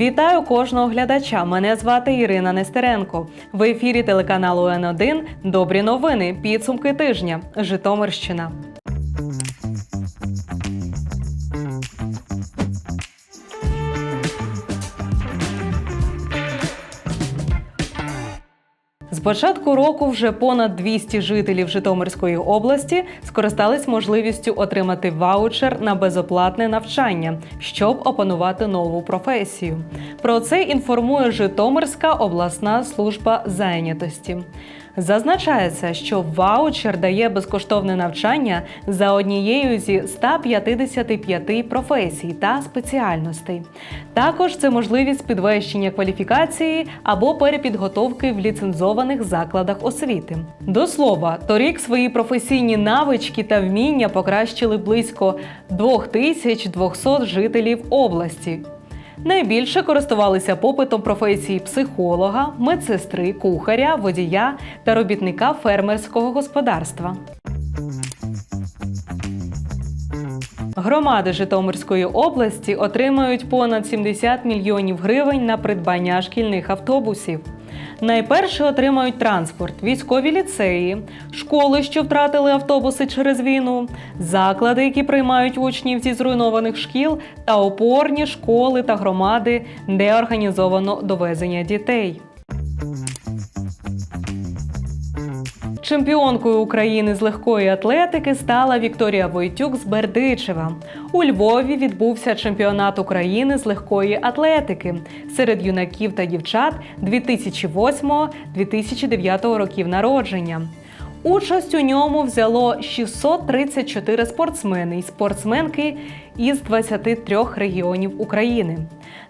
Вітаю кожного глядача. Мене звати Ірина Нестеренко. В ефірі телеканалу Н1 Добрі новини. Підсумки тижня. Житомирщина. З початку року вже понад 200 жителів Житомирської області скористались можливістю отримати ваучер на безоплатне навчання, щоб опанувати нову професію. Про це інформує Житомирська обласна служба зайнятості. Зазначається, що ваучер дає безкоштовне навчання за однією зі 155 професій та спеціальностей. Також це можливість підвищення кваліфікації або перепідготовки в ліцензованих закладах освіти. До слова, торік свої професійні навички та вміння покращили близько 2200 жителів області. Найбільше користувалися попитом професії психолога, медсестри, кухаря, водія та робітника фермерського господарства. Громади Житомирської області отримають понад 70 мільйонів гривень на придбання шкільних автобусів. Найперше отримають транспорт, військові ліцеї, школи, що втратили автобуси через війну, заклади, які приймають учнів зі зруйнованих шкіл, та опорні школи та громади, де організовано довезення дітей. Чемпіонкою України з легкої атлетики стала Вікторія Войтюк з Бердичева. У Львові відбувся чемпіонат України з легкої атлетики серед юнаків та дівчат 2008-2009 років народження. Участь у ньому взяло 634 спортсмени і спортсменки із 23 регіонів України.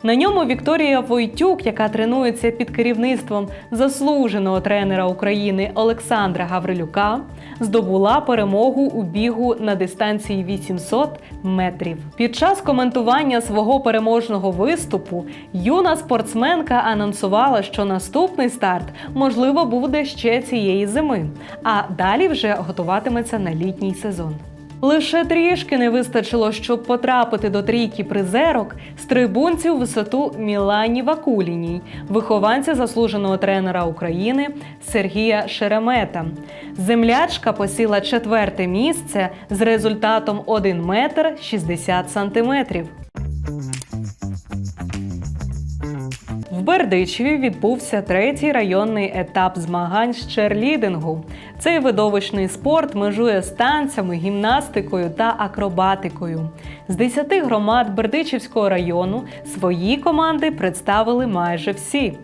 На ньому Вікторія Войтюк, яка тренується під керівництвом заслуженого тренера України Олександра Гаврилюка, здобула перемогу у бігу на дистанції 800 метрів. Під час коментування свого переможного виступу юна спортсменка анонсувала, що наступний старт можливо буде ще цієї зими, а далі вже готуватиметься на літній сезон. Лише трішки не вистачило, щоб потрапити до трійки призерок стрибунців висоту Мілані Вакуліній, вихованця заслуженого тренера України Сергія Шеремета. Землячка посіла четверте місце з результатом 1 метр 60 сантиметрів. Бердичеві відбувся третій районний етап змагань з черлідингу. Цей видовищний спорт межує з танцями, гімнастикою та акробатикою. З 10 громад Бердичівського району свої команди представили майже всі.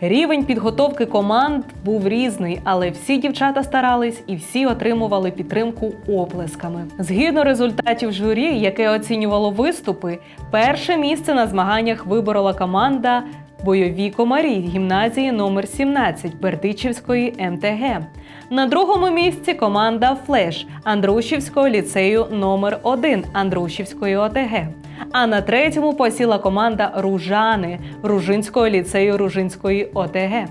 Рівень підготовки команд був різний, але всі дівчата старались і всі отримували підтримку оплесками. Згідно результатів журі, яке оцінювало виступи, перше місце на змаганнях виборола команда Бойові комарі гімназії номер 17 Бердичівської МТГ. На другому місці команда Флеш Андрушівського ліцею номер 1 Андрушівської ОТГ. А на третьому посіла команда Ружани Ружинського ліцею Ружинської ОТГ.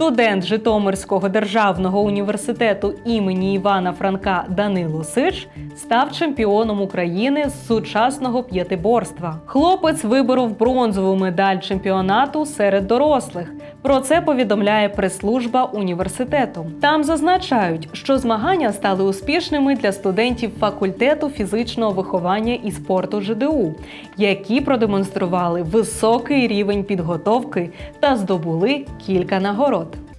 Студент Житомирського державного університету імені Івана Франка Данило Сич став чемпіоном України з сучасного п'ятиборства. Хлопець виборов бронзову медаль чемпіонату серед дорослих. Про це повідомляє прес-служба університету. Там зазначають, що змагання стали успішними для студентів факультету фізичного виховання і спорту ЖДУ, які продемонстрували високий рівень підготовки та здобули кілька нагород.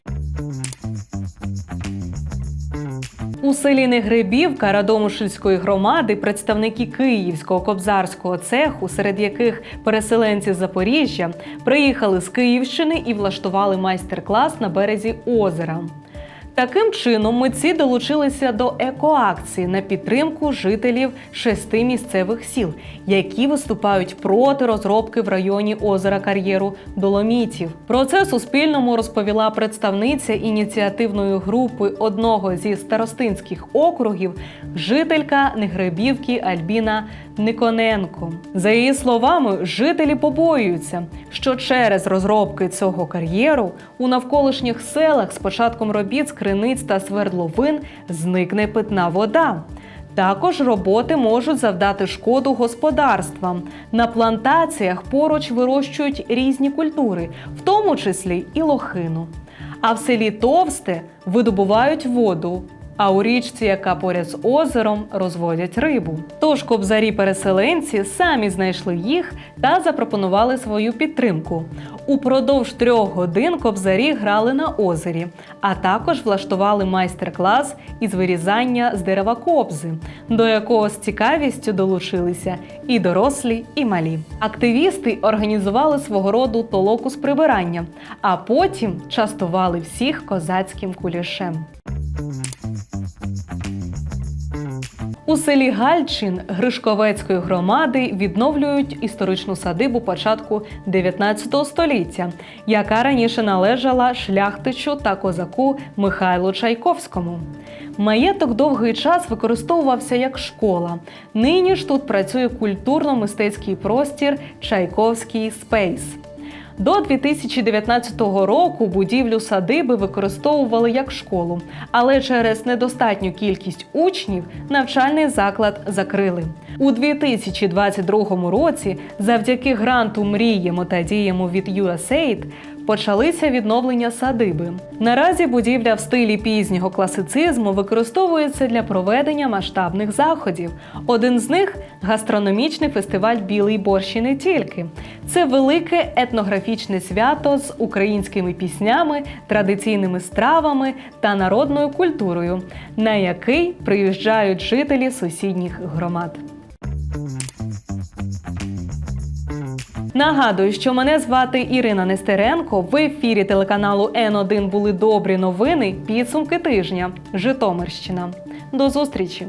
У селі Негрибівка Радомишльської громади представники Київського кобзарського цеху, серед яких переселенці Запоріжжя, приїхали з Київщини і влаштували майстер-клас на березі озера. Таким чином, митці долучилися до екоакції на підтримку жителів шести місцевих сіл, які виступають проти розробки в районі озера кар'єру Доломітів. Про це Суспільному розповіла представниця ініціативної групи одного зі старостинських округів, жителька Негребівки Альбіна Никоненко. За її словами, жителі побоюються, що через розробки цього кар'єру у навколишніх селах з початком робіт з криниць та свердловин зникне питна вода. Також роботи можуть завдати шкоду господарствам. На плантаціях поруч вирощують різні культури, в тому числі і лохину. А в селі Товсте видобувають воду. А у річці, яка поряд з озером, розводять рибу. Тож кобзарі-переселенці самі знайшли їх та запропонували свою підтримку. Упродовж трьох годин кобзарі грали на озері, а також влаштували майстер-клас із вирізання з дерева кобзи, до якого з цікавістю долучилися і дорослі, і малі. Активісти організували свого роду толоку з прибирання, а потім частували всіх козацьким кулішем. У селі Гальчин Гришковецької громади відновлюють історичну садибу початку 19 століття, яка раніше належала шляхтичу та козаку Михайлу Чайковському. Маєток довгий час використовувався як школа. Нині ж тут працює культурно-мистецький простір Чайковський Спейс. До 2019 року будівлю садиби використовували як школу, але через недостатню кількість учнів навчальний заклад закрили. У 2022 році, завдяки гранту Мріємо та діємо від USAID, почалися відновлення садиби. Наразі будівля в стилі пізнього класицизму використовується для проведення масштабних заходів. Один з них гастрономічний фестиваль Білий борщ і не тільки. Це велике етнографічне свято з українськими піснями, традиційними стравами та народною культурою, на який приїжджають жителі сусідніх громад. Нагадую, що мене звати Ірина Нестеренко. В ефірі телеканалу Н1 були добрі новини. Підсумки тижня. Житомирщина. До зустрічі!